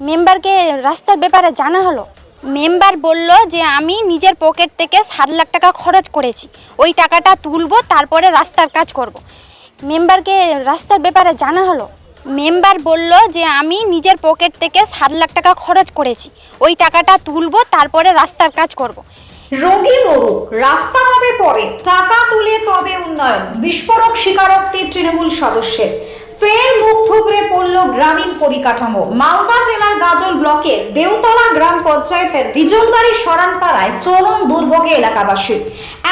মেম্বারকে রাস্তার ব্যাপারে জানা হলো। মেম্বার বলল যে, আমি নিজের পকেট থেকে সাত লাখ টাকা খরচ করেছি। ওই টাকাটা তুলবো, তারপরে রাস্তার কাজ করব। মেম্বারকে রাস্তার ব্যাপারে জানা হলো। মেম্বার বলল যে, আমি নিজের পকেট থেকে সাত লাখ টাকা খরচ করেছি। ওই টাকাটা তুলবো, তারপরে রাস্তার কাজ করব। রোগী মরুক রাস্তা হবে পরে। টাকা তুলে তবে উন্নয়ন। বিস্ফোরক স্বীকারোক্তি তৃণমূল সদস্যের। ফের মুখ থুবড়ে পড়ল গ্রামীণ পরিকাঠামো। মালদা জেলার গাজল ব্লকের দেওতলা গ্রাম পঞ্চায়েতের বিজলবাড়ি সরানপাড়ায় চরম দুর্ভোগে এলাকাবাসী।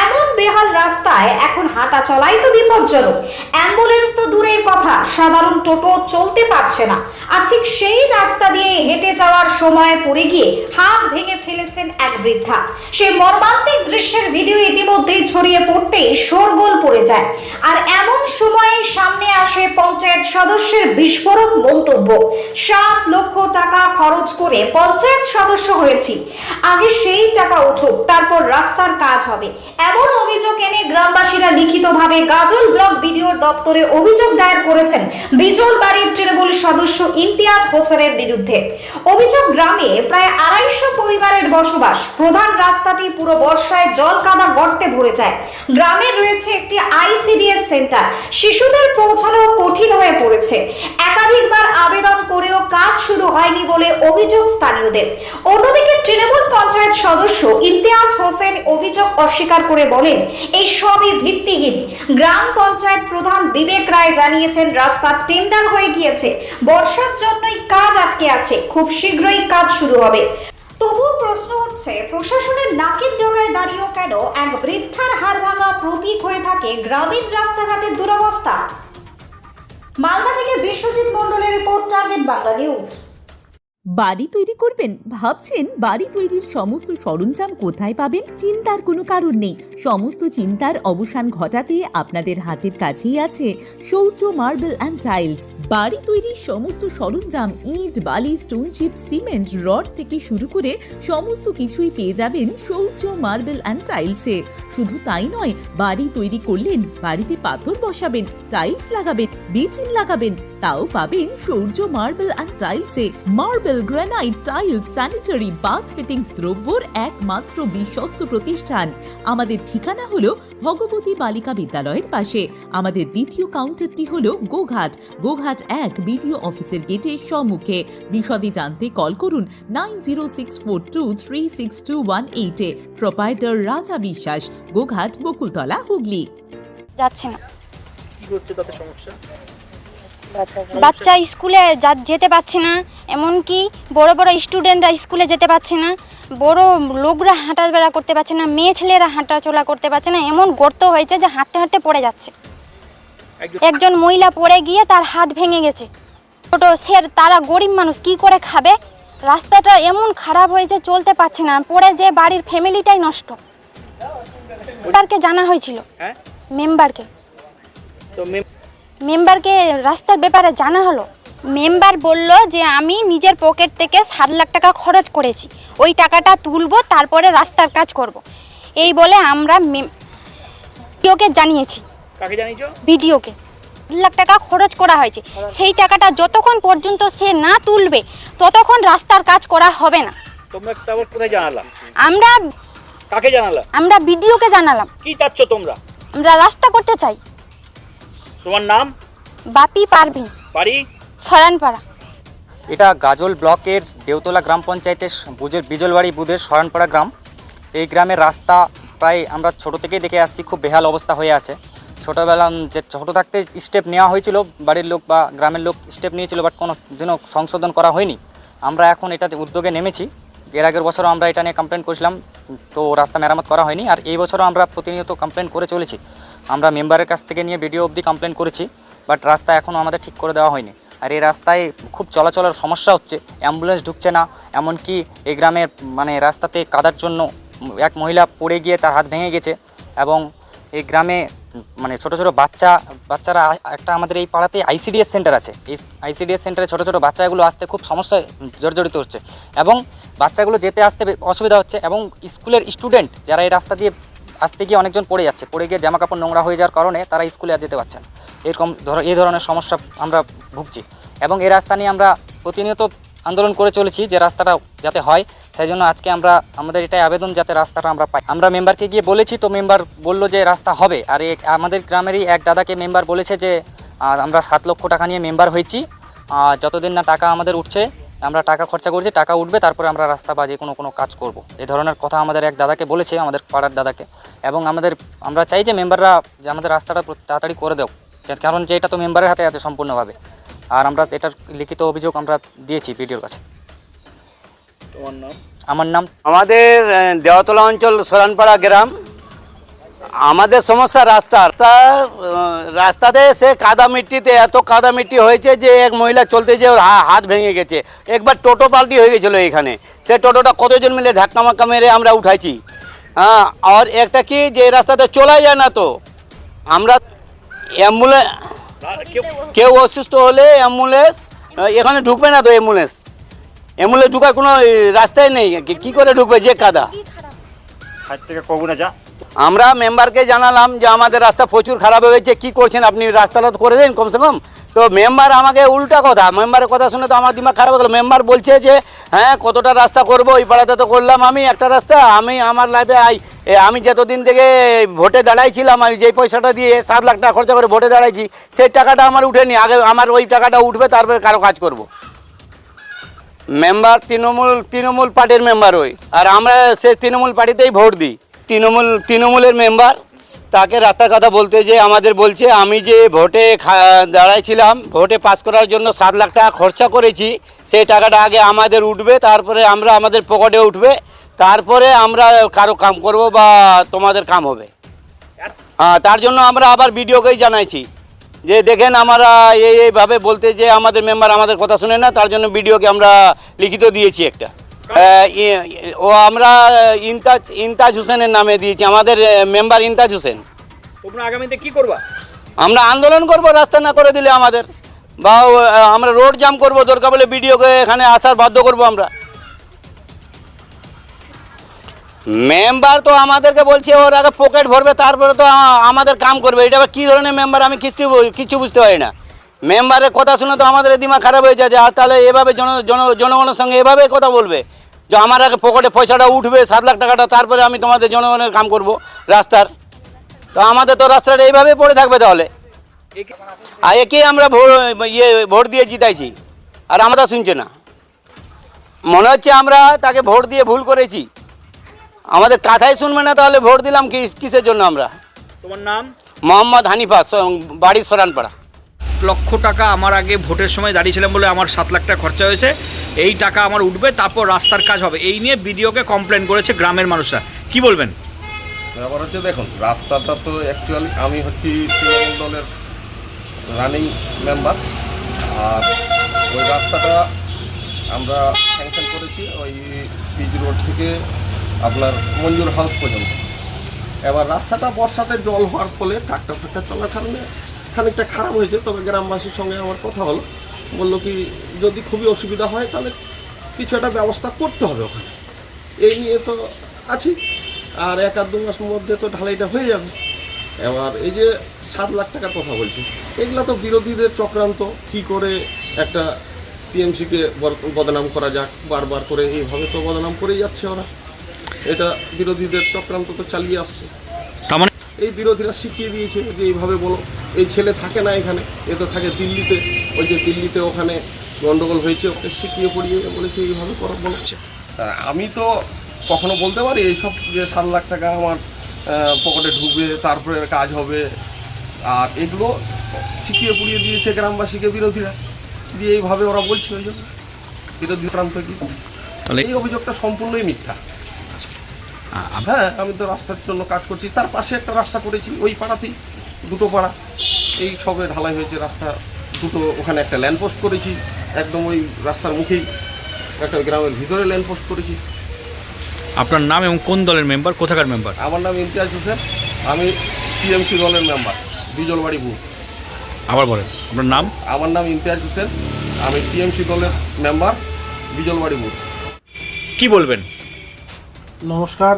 এমন বেহাল রাস্তায় এখন হাঁটা চলাই তো বিপজ্জনক। অ্যাম্বুলেন্স তো দূরের কথা, সাধারণ টোটো চলতে পারছে না। আর ঠিক সেই রাস্তা দিয়ে হেঁটে যাওয়ার সময় পড়ে গিয়ে হাত ভেঙে ফেলেছেন এক বৃদ্ধা। সে মর্মান্তিক দৃশ্যের ভিডিও ইতিমধ্যেই ছড়িয়ে পড়তেই শোরগোল পড়ে যায়। আর এমন সময়ে সামনে আসে পঞ্চায়েত সদস্যের বিস্ফোরক মন্তব্য। সাত লক্ষ টাকা খরচ করে পঞ্চায়েত সদস্য হয়েছি। আগে সেই টাকা উঠুক, তারপর রাস্তার কাজ হবে। এমন অভিযোগ এনে গ্রামবাসীরা লিখিতভাবে গাজল ব্লক বিডিওর দপ্তরে অভিযোগ দায়ের করেছেন বিজল বাড়ির তৃণমূল সদস্য ইমতিয়াজ হোসেনের বিরুদ্ধে। অভিযোগ গ্রামে প্রায় আড়াইশো পরিবারের বসবাস। প্রধান রাস্তাটি পুরো বর্ষায় জল কাদা গর্তে ভরে যায়। গ্রামে রয়েছে একটি আইসিডিএস সেন্টার। শিশুদের পৌঁছানো কঠিন হয়ে পড়েছে। একাধিকবার আবেদন করেও কাজ শুরু হয়নি বলে অভিযোগ স্থানীয়দের। অন্যদিকে তৃণমূল পঞ্চায়েত সদস্য ইমতিয়াজ হোসেন অভিযোগ অস্বীকার করে বলেন, এই সবই ভিত্তিহীন। গ্রাম পঞ্চায়েত প্রধান বিবেক রায় জানিয়েছেন, রাস্তার টেন্ডার হয়ে গিয়েছে। বর্ষার জন্যই কাজ আটকে আছে। খুব শীঘ্রই কাজ শুরু হবে। তবুও প্রশ্ন উঠছে, প্রশাসনের নাকের ডগায় দাঁড়িয়েও কেন এক বৃদ্ধার হাড় ভাঙা প্রতীক হয়ে থাকে গ্রামীণ রাস্তাঘাটের দুরবস্থা? মালদা থেকে বিশ্বজিৎ মণ্ডলের রিপোর্ট, টার্গেট বাংলা নিউজ। বাড়ি তৈরি করবেন? ভাবছেন বাড়ি তৈরির সমস্ত সরঞ্জাম কোথায় পাবেন? চিন্তার কোনো কারণ নেই। সমস্ত চিন্তার অবসান ঘটাতে আপনাদের হাতের কাছেই আছে শৌর্য মার্বেল অ্যান্ড টাইলস। বাড়ি তৈরির সমস্ত সরঞ্জাম, ইট, বালি, স্টোন চিপ, সিমেন্ট, রড থেকে শুরু করে সমস্ত কিছুই পেয়ে যাবেন শৌর্য মার্বেল অ্যান্ড টাইলসে। শুধু তাই নয়, বাড়ি তৈরি করলেন, বাড়িতে পাথর বসাবেন টাইলস লাগাবেন বেসিন লাগাবেন, তাও পাবেন Sourya marble and টাইলসে marble granite tiles sanitary bath fittings দ্রব্যর একমাত্র বিশ্বস্ত প্রতিষ্ঠান। আমাদের ঠিকানা হলো ভগবতী বালিকা বিদ্যালয়ের পাশে। আমাদের দ্বিতীয় কাউন্টারটি হলো গোঘাট। গোঘাট এক বিডিও অফিসের গেটের সম্মুখে। বিশদে জানতে কল করুন nine zero six four two three six two one এইটে প্রোপাইটার রাজা বিশ্বাস গোঘাট বকুলতলা হুগলি। যাচ্ছে না। কি হচ্ছে তাতে সমস্যা? বাচ্চা স্কুলে যা- যেতে পারছে না এমনকি বড় বড় স্টুডেন্টরা স্কুলে যেতে পারছে না বড় লোকরা হাঁটা হাঁটাবেড়া করতে পারছে না মেয়ে ছেলেরা হাঁটা চলা করতে পারছে না এমন গর্ত হয়েছে যে হাঁটতে হাঁটতে পড়ে যাচ্ছে। একজন মহিলা পড়ে গিয়ে তার হাত ভেঙে গেছে। ছোট সে তারা গরিব মানুষ কি করে খাবে? রাস্তাটা এমন খারাপ হয়েছে চলতে পারছে না পড়ে যে বাড়ির ফ্যামিলিটাই নষ্ট। মেম্বারকে জানা হয়েছিল। হ্যাঁ? মেম্বারকে। তো মেম্বারকে রাস্তার ব্যাপারে জানা হলো। মেম্বার বলল যে আমি নিজের পকেট থেকে সাত লাখ টাকা খরচ করেছি। ওই টাকাটা তুলবো তারপরে রাস্তার কাজ করব। এই বলে আমরা ভিডিওকে জানিয়েছি। ভিডিওকে লাখ টাকা খরচ করা হয়েছে। সেই টাকাটা যতক্ষণ পর্যন্ত সে না তুলবে ততক্ষণ রাস্তার কাজ করা হবে না। আমরা কাকে জানালা? আমরা ভিডিওকে জানালাম। কি চাচ্ছ তোমরা? আমরা রাস্তা করতে চাই। তোমার নাম? বাপি পারভিন। বাড়ি? সরানপাড়া এটা গাজল ব্লকের দেওতলা গ্রাম পঞ্চায়েতের বুজের বিজলবাড়ি বুধের শরণপাড়া গ্রাম। এই গ্রামের রাস্তা প্রায় আমরা ছোট থেকেই দেখে আসছি খুব বেহাল অবস্থা হয়ে আছে। ছোটোবেলা যে ছোটো থাকতে স্টেপ নেওয়া হয়েছিল বাড়ির লোক বা গ্রামের লোক স্টেপ নিয়েছিল বাট কোনো দিনও সংশোধন করা হয়নি। আমরা এখন এটাতে উদ্যোগে নেমেছি। এর আগের বছরও আমরা এটা নিয়ে কমপ্লেন করেছিলাম, তো রাস্তা মেরামত করা হয়নি। আর এই বছরও আমরা প্রতিনিয়ত কমপ্লেন করে চলেছি। আমরা মেম্বারের কাছ থেকে নিয়ে ভিডিও অবধি কমপ্লেন করেছি বাট রাস্তা এখনও আমাদের ঠিক করে দেওয়া হয়নি। আর এই রাস্তায় খুব চলাচলের সমস্যা হচ্ছে অ্যাম্বুলেন্স ঢুকছে না, এমনকি এই গ্রামের মানে রাস্তাতে কাদার জন্য এক মহিলা পড়ে গিয়ে তার হাত ভেঙে গেছে এবং এই গ্রামে মানে ছোট ছোট বাচ্চা, বাচ্চারা একটা আমাদের এই পাড়াতে আইসিডিএস সেন্টার আছে। এই আইসিডিএস সেন্টারে ছোট ছোট বাচ্চাগুলো আসতে খুব সমস্যায় জর্জরিত হচ্ছে এবং বাচ্চাগুলো যেতে আসতে অসুবিধা হচ্ছে এবং স্কুলের স্টুডেন্ট যারা এই রাস্তা দিয়ে আসতে গিয়ে অনেকজন পড়ে যাচ্ছে, পড়ে গিয়ে জামা কাপড় নোংরা হয়ে যাওয়ার কারণে তারা স্কুলে আর যেতে পারছে না। এরকম ধর এই ধরনের সমস্যা আমরা ভুগছি এবং এই রাস্তা নিয়ে আমরা প্রতিনিয়ত আন্দোলন করে চলেছি যে রাস্তাটা যাতে হয়, সেই জন্য আজকে আমরা, আমাদের এটাই আবেদন যাতে রাস্তাটা আমরা পাই। আমরা মেম্বারকে গিয়ে বলেছি তো মেম্বার বলল যে রাস্তা হবে। আর আমাদের গ্রামেরই এক দাদাকে মেম্বার বলেছে যে আমরা সাত লক্ষ টাকা নিয়ে মেম্বার হয়েছি। যতদিন না টাকা আমাদের উঠছে, আমরা টাকা খরচা করছি, টাকা উঠবে, তারপরে আমরা রাস্তা বা যে কোনো কোনো কাজ করব। এ ধরনের কথা আমাদের এক দাদাকে বলেছে, আমাদের পাড়ার দাদাকে। এবং আমাদের, আমরা চাই যে মেম্বাররা যে আমাদের রাস্তাটা তাড়াতাড়ি করে দেও। কারণ যে এটা তো মেম্বারের হাতে আছে সম্পূর্ণভাবে। আর আমরা এটার লিখিত অভিযোগ আমরা দিয়েছি বিডিওর কাছে। তোমার নাম? আমার নাম আমাদের দেওয়াতলা অঞ্চল সরানপাড়া গ্রাম। আমাদের সমস্যা রাস্তা। তার রাস্তাতে সে কাদা মিট্টিতে এত কাদা মিট্টি হয়েছে যে এক মহিলা চলতে যে ওর হা- হাত ভেঙে গেছে। একবার টোটো পাল্টি হয়ে গেছিল এখানে। সে টোটোটা কতজন মিলে ধাক্কা মাক্কা মেরে আমরা উঠাইছি। হ্যাঁ আর একটা কি যে এই রাস্তাতে চলা যায় না তো? আমরা অ্যাম্বুলেন্স কেউ অসুস্থ হলে অ্যাম্বুলেন্স এখানে ঢুকবে না তো অ্যাম্বুলেন্স? অ্যাম্বুলেন্স ঢুকার কোনো রাস্তাই নেই। কি- করে ঢুকবে যে কাদা? আমরা মেম্বারকে জানালাম যে আমাদের রাস্তা প্রচুর খারাপ হয়েছে কি করছেন আপনি? রাস্তাটা করে দিন কমসে কম। তো মেম্বার আমাকে উল্টা কথা মেম্বারের কথা শুনে তো আমার দিমাগ খারাপ হয়ে মেম্বার বলছে যে হ্যাঁ কতটা রাস্তা করব ওই পাড়াতে তো করলাম আমি, একটা রাস্তা, আমি আমার লাইফে আই আমি যতদিন থেকে ভোটে দাঁড়াইছিলাম, আমি যেই পয়সাটা দিয়ে সাত লাখ টাকা খরচা করে ভোটে দাঁড়াইছি, সেই টাকাটা আমার উঠেনি, আগে আমার ওই টাকাটা উঠবে, তারপরে কারও কাজ করব। মেম্বার তৃণমূল তৃণমূল পার্টির মেম্বার ওই। আর আমরা সে তৃণমূল পার্টিতেই ভোট দিই। তৃণমূল, তৃণমূলের মেম্বার তাকে রাস্তার কথা বলতে যে আমাদের বলছে, আমি যে ভোটে দাঁড়াইছিলাম, ভোটে পাস করার জন্য সাত লাখ টাকা খরচা করেছি, সেই টাকাটা আগে আমাদের উঠবে, তারপরে আমরা আমাদের পকেটে উঠবে, তারপরে আমরা কারও কাম করব বা তোমাদের কাম হবে। হ্যাঁ তার জন্য আমরা আবার ভিডিওকেই জানাইছি। যে দেখেন আমরা এই এইভাবে বলতে যে আমাদের মেম্বার আমাদের কথা শুনে না, তার জন্য ভিডিওকে আমরা লিখিত দিয়েছি একটা। ও আমরা ইনতাজ ইনতাজ হোসেনের নামে দিয়েছি আমাদের মেম্বার ইনতাজ হোসেন। তোমরা আগামীতে কি করবা? আমরা আন্দোলন করব রাস্তা না করে দিলে আমাদের। বা আমরা রোড জাম করব দরকার বলে ভিডিওকে এখানে আসার বাধ্য করব আমরা। মেম্বার তো আমাদেরকে বলছে ওর আগে পকেট ভরবে তারপরে তো আমাদের কাম করবে। এটা আবার কী ধরনের মেম্বার আমি কিছু কিছু বুঝতে পারি না। মেম্বারের কথা শুনে তো আমাদের দিমাগ খারাপ হয়ে যায় আর তাহলে এভাবে জন জন- জনগণের সঙ্গে এভাবে কথা বলবে। যে আমার আগে পকেটে পয়সাটা উঠবে সাত লাখ টাকাটা তারপরে আমি তোমাদের জনগণের কাম করব রাস্তার। তো আমাদের তো রাস্তাটা এইভাবেই পড়ে থাকবে তাহলে। আর একে আমরা ভো- ইয়ে ভোট দিয়ে জিতাইছি। আর আমরা শুনছে না। মনে হচ্ছে আমরা তাকে ভোট দিয়ে ভুল করেছি। আমাদের কথাই শুনবে না তাহলে ভোট দিলাম কি কিসের জন্য আমরা? তোমার নাম? মোহাম্মদ হানিফা বাড়ির সরানপাড়া। লক্ষ টাকা আমার আগে ভোটের সময় দাঁড়িয়েছিলাম বলে আমার সাত লাখ টাকা খরচা হয়েছে। এই টাকা আমার উঠবে, তারপর রাস্তার কাজ হবে। এই নিয়ে বিডিওকে কমপ্লেন করেছে গ্রামের মানুষরা। কি বলবেন? ব্যাপার হচ্ছে দেখুন, রাস্তাটা তো অ্যাকচুয়ালি আমি হচ্ছি তৃণমূল দলের রানিং মেম্বার আর ওই রাস্তাটা আমরা স্যাংশন করেছি ওই পিচ রোড থেকে আপনার মঞ্জুর হাউস পর্যন্ত। এবার রাস্তাটা বর্ষাতে জল হওয়ার ফলে ট্রাক্টর ফাক্টর চলার কারণে খানিকটা খারাপ হয়েছে, তবে গ্রামবাসীর সঙ্গে আমার কথা হলো। বলল কি যদি খুবই অসুবিধা হয় তাহলে কিছু একটা ব্যবস্থা করতে হবে ওখানে। এই নিয়ে তো আছি আর এক আধ দু মাসের মধ্যে তো ঢালাইটা হয়ে যাবে। এবার এই যে সাত লাখ টাকার কথা বলছি এগুলা তো বিরোধীদের চক্রান্ত কি করে একটা টিএমসিকে বদনাম করা যাক বারবার করে এইভাবে তো বদনাম করেই যাচ্ছে ওরা। এটা বিরোধীদের চক্রান্ত তো চালিয়ে আসছে। তার মানে এই বিরোধীরা শিখিয়ে দিয়েছে যে এইভাবে বলো এই ছেলে থাকে না এখানে এ তো থাকে দিল্লিতে। ওই যে দিল্লিতে ওখানে গন্ডগোল হয়েছে ওকে শিখিয়ে পড়িয়ে বলেছে এইভাবে করা বলেছে? আমি তো কখনো বলতে পারি এইসব যে সাত লাখ টাকা আমার পকেটে ঢুকবে তারপরে কাজ হবে আর এগুলো শিখিয়ে পুড়িয়ে দিয়েছে গ্রামবাসীকে বিরোধীরা। দিয়ে এইভাবে ওরা বলছে ওই জন্য। বিরোধী প্রান্ত কি? তাহলে এই অভিযোগটা সম্পূর্ণই মিথ্যা। হ্যাঁ আমি তো রাস্তার জন্য কাজ করছি তার পাশে একটা রাস্তা করেছি ওই পাড়াতেই দুটো পাড়া। এই সবে ঢালাই হয়েছে রাস্তা। দুটো ওখানে একটা ল্যান্ডপোস্ট করেছি একদম ওই রাস্তার মুখেই একটা গ্রামের ভিতরে ল্যান্ডপোস্ট করেছি। আপনার নাম এবং কোন দলের মেম্বার? কোথাকার মেম্বার? আমার নাম ইমতিয়াজ হোসেন আমি টিএমসি দলের মেম্বার বিজলবাড়ি বুথ। আবার বলেন আপনার নাম? আমার নাম ইমতিয়াজ হোসেন আমি টিএমসি দলের মেম্বার বিজলবাড়ি বুথ। কি বলবেন? নমস্কার।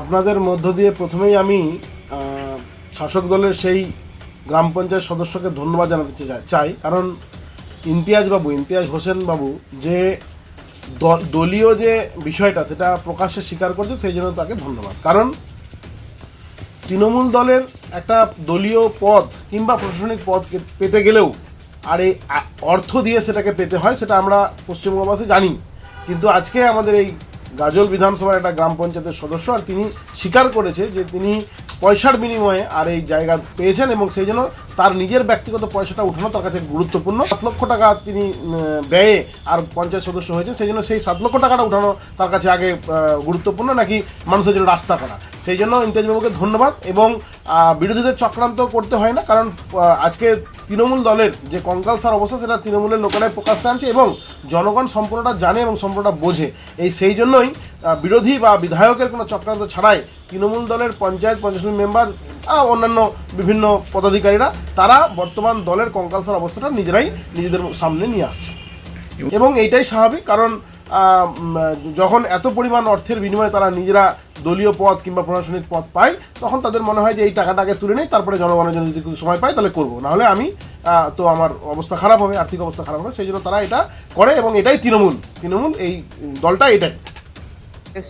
আপনাদের মধ্য দিয়ে প্রথমেই আমি শাসক দলের সেই গ্রাম পঞ্চায়েত সদস্যকে ধন্যবাদ জানাতে চাই। কারণ ইমতিয়াজ বাবু, ইমতিয়াজ হোসেন বাবু যে দলীয় যে বিষয়টা সেটা প্রকাশ্যে স্বীকার করছে, সেই জন্য তাকে ধন্যবাদ। কারণ তৃণমূল দলের একটা দলীয় পদ কিংবা প্রশাসনিক পদ পেতে গেলেও আর এই অর্থ দিয়ে সেটাকে পেতে হয়, সেটা আমরা পশ্চিমবঙ্গবাসী জানি। কিন্তু আজকে আমাদের এই গাজল বিধানসভার একটা গ্রাম পঞ্চায়েতের সদস্য আর তিনি স্বীকার করেছে যে তিনি পয়সার বিনিময়ে আর এই জায়গা পেয়েছেন এবং সেই জন্য তার নিজের ব্যক্তিগত পয়সাটা উঠানো তার কাছে গুরুত্বপূর্ণ। সাত লক্ষ টাকা তিনি ব্যয়ে আর পঞ্চায়েত সদস্য হয়েছে সেই জন্য সেই সাত লক্ষ টাকাটা উঠানো তার কাছে আগে গুরুত্বপূর্ণ, নাকি মানুষের জন্য রাস্তা করা। সেই জন্য ইমতিয়াজবাবুকে ধন্যবাদ এবং বিরোধীদের চক্রান্ত করতে হয় না, কারণ আজকে তৃণমূল দলের যে কঙ্কালসার অবস্থা, সেটা তৃণমূলের লোকেরাই প্রকাশ্যে আনছে এবং জনগণ সম্পূর্ণটা জানে এবং সম্পূর্ণটা বোঝে। এই সেই জন্যই বিরোধী বা বিধায়কের কোনো চক্রান্ত ছাড়াই তৃণমূল দলের পঞ্চায়েত পঞ্চায়েত মেম্বার অন্যান্য বিভিন্ন পদাধিকারীরা, তারা বর্তমান দলের কঙ্কালসার অবস্থাটা নিজেরাই নিজেদের সামনে নিয়ে আসছে। এবং এইটাই স্বাভাবিক, কারণ যখন এত পরিমাণ অর্থের বিনিময়ে তারা নিজেরা দলীয় পদ কিংবা প্রশাসনিক পদ পায়, তখন তাদের মনে হয় যে এই টাকাটাকে তুলে নেই, তারপরে জনগণের জন্য যদি সময় পাই তাহলে করব। নাহলে আমি তো আমার অবস্থা খারাপ হবে, আর্থিক অবস্থা খারাপ হবে, সেই জন্য তারা এটা করে এবং এটাই তৃণমূল। তৃণমূল এই দলটা এটাই।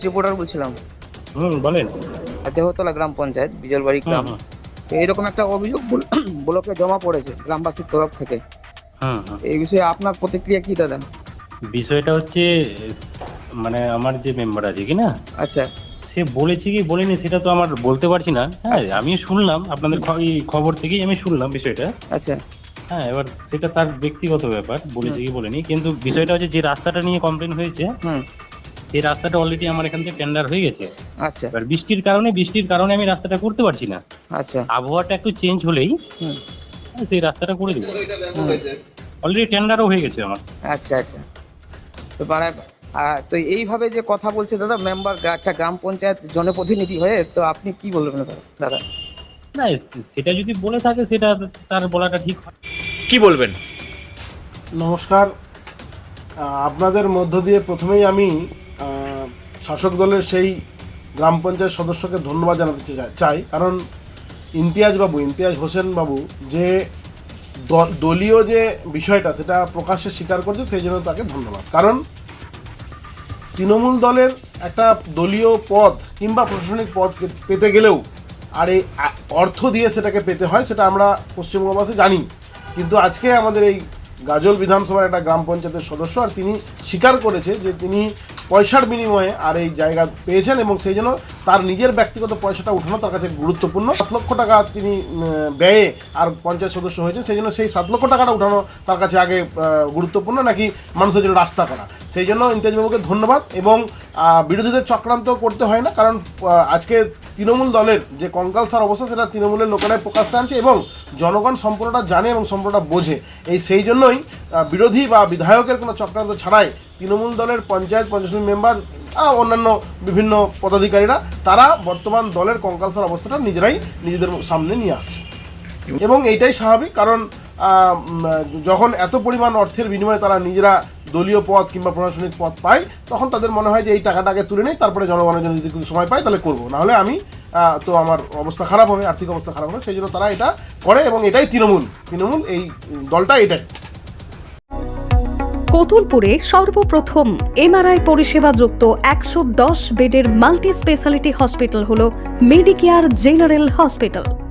রিপোর্টার বলছিলাম। হুম বলেন। দেহতলা গ্রাম পঞ্চায়েত বিজলবাড়ি গ্রাম। এইরকম একটা অভিযোগ বল- ব্লকে জমা পড়েছে গ্রামবাসীর তরফ থেকে। এই বিষয়ে আপনার প্রতিক্রিয়া কি দাদা? বিষয়টা হচ্ছে মানে আমার যে মেম্বার আছে কি না? আচ্ছা। সে বলেছে কি বলেনি সেটা তো আমার বলতে পারছি না। হ্যাঁ আচ্ছা। আমি শুনলাম আপনাদের খবর থেকেই আমি শুনলাম বিষয়টা। আচ্ছা। হ্যাঁ এবার সেটা তার ব্যক্তিগত ব্যাপার বলেছে কি বলেনি। কিন্তু বিষয়টা হচ্ছে যে রাস্তাটা নিয়ে কমপ্লেন হয়েছে হুম। সেই রাস্তাটা অলরেডি আমার এখান থেকে টেন্ডার হয়ে গেছে। আচ্ছা। এবার বৃষ্টির কারণে বৃষ্টির কারণে আমি রাস্তাটা করতে পারছি না। আচ্ছা। আবহাওয়াটা একটু চেঞ্জ হলেই হুম। হ্যাঁ, সেই রাস্তাটা করে দেবো। অলরেডি টেন্ডারও হয়ে গেছে আমার। আচ্ছা আচ্ছা। তো মানে আহ, তো এইভাবে যে কথা বলছে দাদা মেম্বার একটা গ্রাম পঞ্চায়েত জনপ্রতিনিধি হয়ে তো আপনি কি বলবেন স্যার দাদা। না সেটা যদি বলে থাকে সেটা তার বলাটা ঠিক হয়। কি বলবেন? নমস্কার। আপনাদের মধ্য দিয়ে প্রথমেই আমি শাসক দলের সেই গ্রাম পঞ্চায়েত সদস্যকে ধন্যবাদ জানাতে চাই। কারণ ইমতিয়াজ বাবু, ইমতিয়াজ হোসেন বাবু যে দলীয় যে বিষয়টা সেটা প্রকাশ্যে স্বীকার করছে, সেই জন্য তাকে ধন্যবাদ। কারণ তৃণমূল দলের একটা দলীয় পদ কিংবা প্রশাসনিক পদ পেতে গেলেও আর এই অর্থ দিয়ে সেটাকে পেতে হয়, সেটা আমরা পশ্চিমবঙ্গবাসী জানি। কিন্তু আজকে আমাদের এই গাজল বিধানসভার একটা গ্রাম পঞ্চায়েতের সদস্য আর তিনি স্বীকার করেছে যে তিনি পয়সার বিনিময়ে আর এই জায়গা পেয়েছেন এবং সেই জন্য তার নিজের ব্যক্তিগত পয়সাটা উঠানো তার কাছে গুরুত্বপূর্ণ। সাত লক্ষ টাকা তিনি ব্যয়ে আর পঞ্চায়েত সদস্য হয়েছেন, সেই জন্য সেই সাত লক্ষ টাকাটা উঠানো তার কাছে আগে গুরুত্বপূর্ণ, নাকি মানুষের জন্য রাস্তা করা। সেই জন্য ইন্তেজবাবুকে ধন্যবাদ এবং বিরোধীদের চক্রান্ত করতে হয় না, কারণ আজকে তৃণমূল দলের যে কঙ্কালসার অবস্থা, সেটা তৃণমূলের লোকেরাই প্রকাশ্যে আনছে এবং জনগণ সম্পূর্ণটা জানে এবং সম্পূর্ণটা বোঝে। এই সেই জন্যই বিরোধী বা বিধায়কের কোনো চক্রান্ত ছাড়াই তৃণমূল দলের পঞ্চায়েত পঞ্চায়েত মেম্বার অন্যান্য বিভিন্ন পদাধিকারীরা, তারা বর্তমান দলের কঙ্কালসার অবস্থাটা নিজেরাই নিজেদের সামনে নিয়ে আসছে। এবং এইটাই স্বাভাবিক, কারণ যখন এত পরিমাণ অর্থের বিনিময়ে তারা নিজেরা দলীয় পদ কিংবা প্রশাসনিক পদ পায়, তখন তাদের মনে হয় যে এই টাকাটাকে তুলে নেই, তারপরে জনগণের জন্য যদি সময় পাই তাহলে করব। নাহলে আমি তো আমার অবস্থা খারাপ হবে, আর্থিক অবস্থা খারাপ হবে, সেই জন্য তারা এটা করে এবং এটাই তৃণমূল। তৃণমূল এই দলটা এটাই। কতুলপুরে সর্বপ্রথম এমআরআই পরিষেবা যুক্ত একশো দশ বেডের মাল্টি স্পেশালিটি হসপিটাল হল মেডিকেয়ার জেনারেল হসপিটাল।